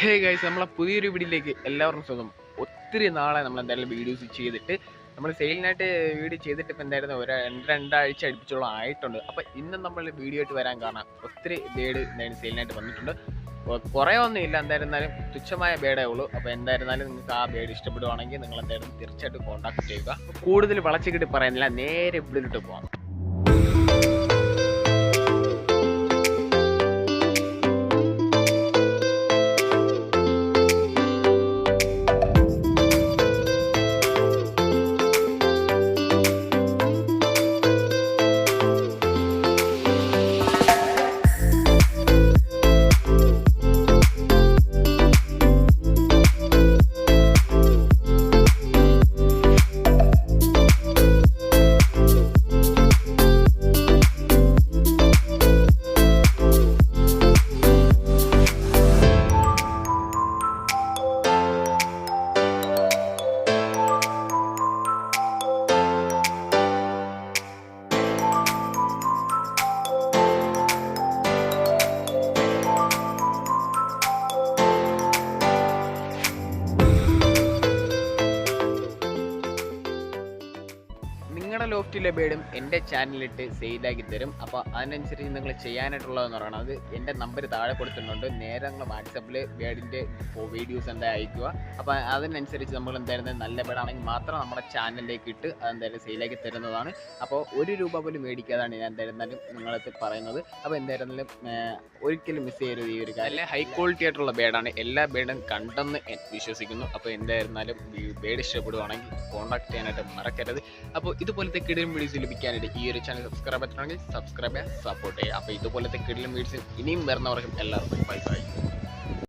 Hey guys നമ്മളെ പുതിയൊരു വീഡിയോയിലേക്ക് എല്ലാവർക്കും സ്വന്തം ഒത്തിരി നാളെ നമ്മൾ എന്തായാലും വീഡിയോസ് ചെയ്തിട്ട്. നമ്മൾ സെയിലിനായിട്ട് വീഡിയോ ചെയ്തിട്ട് ഇപ്പം എന്തായിരുന്നു ഒരു രണ്ട് രണ്ടാഴ്ച അടുപ്പിച്ചോളം ആയിട്ടുണ്ട്. അപ്പോൾ ഇന്ന് നമ്മൾ വീഡിയോ ആയിട്ട് വരാൻ കാരണം ഒത്തിരി ബേഡ് എന്തായാലും സെയിലിനായിട്ട് വന്നിട്ടുണ്ട്. കുറേ ഒന്നും ഇല്ല. എന്തായിരുന്നാലും തുച്ഛമായ ബേഡേ ഉള്ളൂ. അപ്പോൾ എന്തായിരുന്നാലും നിങ്ങൾക്ക് ആ ബേഡ് ഇഷ്ടപ്പെടുവാണെങ്കിൽ നിങ്ങൾ എന്തായാലും തീർച്ചയായിട്ടും കോൺടാക്ട് ചെയ്യുക. കൂടുതൽ വളച്ചിക്കിട്ട് പറയുന്നില്ല നേരെ ഇവിടിലോട്ട് പോകാം ലോഫ്റ്റിലെ ബേഡും എന്റെ ചാനലിട്ട് സെയിലാക്കി തരും. അപ്പോൾ അതിനനുസരിച്ച് നിങ്ങൾ ചെയ്യാനായിട്ടുള്ളതെന്ന് പറയുന്നത് എന്റെ നമ്പർ താഴെ കൊടുത്തിട്ടുണ്ട്. നേരെ നിങ്ങൾ വാട്സപ്പിൽ ബേഡിന്റെ വീഡിയോസ് എന്താ അയക്കുക അപ്പോൾ അതിനനുസരിച്ച് നമ്മൾ എന്തായിരുന്നു നല്ല ബേഡാണെങ്കിൽ മാത്രം നമ്മുടെ ചാനലിലേക്ക് ഇട്ട് അതെന്തായാലും സെയിലാക്കി തരുന്നതാണ്. അപ്പോൾ ഒരു രൂപ പോലും മേടിക്കാതാണ് ഞാൻ എന്തായിരുന്നാലും നിങ്ങളടുത്ത് പറയുന്നത്. അപ്പോൾ എന്തായിരുന്നാലും ഒരിക്കലും മിസ് ചെയ്യരുത് ഈ ഒരു കാര്യം. ഹൈ ക്വാളിറ്റി ആയിട്ടുള്ള ബേഡാണ്. എല്ലാ ബേഡും കണ്ടെന്ന് വിശ്വസിക്കുന്നു. അപ്പോൾ എന്തായിരുന്നാലും ബേഡ് ഇഷ്ടപ്പെടുവാണെങ്കിൽ കോൺടാക്ട് ചെയ്യാനായിട്ട് മറക്കരുത്. അപ്പോൾ ഇതുപോലത്തെ കിടിലും വീഡിയോസ് ലഭിക്കാനായിട്ട് ഈ ഒരു ചാനൽ സബ്സ്ക്രൈബ് പറ്റണമെങ്കിൽ സബ്സ്ക്രൈബ് ചെയ്യുക സപ്പോർട്ട് ചെയ്യുക. അപ്പോൾ ഇതുപോലത്തെ കിടിലും വീഡിയോസ് ഇനിയും വരുന്നവർക്കും എല്ലാവർക്കും ബൈ ബൈ